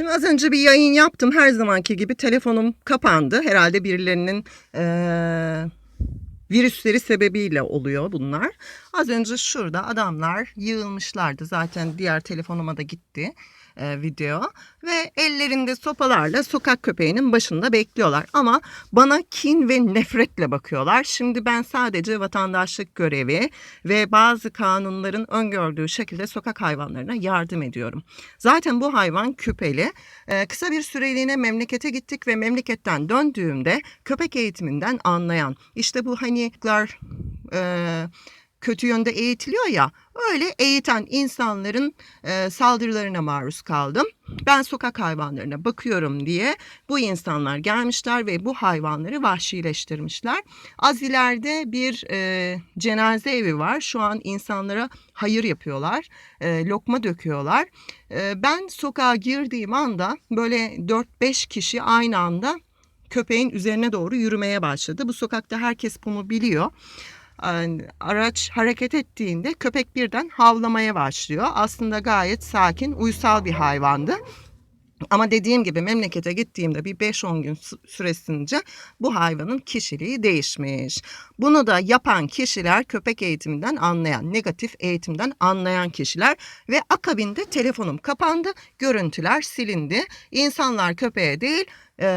Şimdi az önce bir yayın yaptım. Her zamanki gibi telefonum kapandı. Herhalde birilerinin eee, virüsleri sebebiyle oluyor bunlar. Az önce şurada adamlar yığılmışlardı. Zaten diğer telefonuma da gitti e, video. Ve ellerinde sopalarla sokak köpeğinin başında bekliyorlar. Ama bana kin ve nefretle bakıyorlar. Şimdi ben sadece vatandaşlık görevi ve bazı kanunların öngördüğü şekilde sokak hayvanlarına yardım ediyorum. Zaten bu hayvan küpeli. Ee, kısa bir süreliğine memlekete gittik ve memleketten döndüğümde köpek eğitiminden anlayan işte bu hani e, kötü yönde eğitiliyor ya öyle eğiten insanların e, saldırılarına maruz kaldım. Ben sokak hayvanlarına bakıyorum diye bu insanlar gelmişler ve bu hayvanları vahşileştirmişler. Az ileride bir e, cenaze evi var. Şu an insanlara hayır yapıyorlar. E, lokma döküyorlar. E, ben sokağa girdiğim anda böyle 4-5 kişi aynı anda köpeğin üzerine doğru yürümeye başladı. Bu sokakta herkes bunu biliyor. Araç hareket ettiğinde köpek birden havlamaya başlıyor. Aslında gayet sakin, uysal bir hayvandı. Ama dediğim gibi memlekete gittiğimde bir 5-10 gün sü- süresince bu hayvanın kişiliği değişmiş. Bunu da yapan kişiler köpek eğitiminden anlayan, negatif eğitimden anlayan kişiler ve akabinde telefonum kapandı, görüntüler silindi. İnsanlar köpeğe değil e,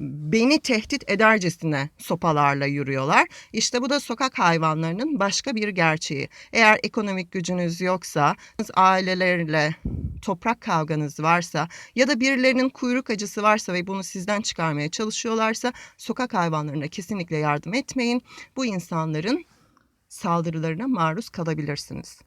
beni tehdit edercesine sopalarla yürüyorlar. İşte bu da sokak hayvanlarının başka bir gerçeği. Eğer ekonomik gücünüz yoksa, ailelerle toprak kavganız varsa ya da birilerinin kuyruk acısı varsa ve bunu sizden çıkarmaya çalışıyorlarsa sokak hayvanlarına kesinlikle yardım etmeyin. Bu insanların saldırılarına maruz kalabilirsiniz.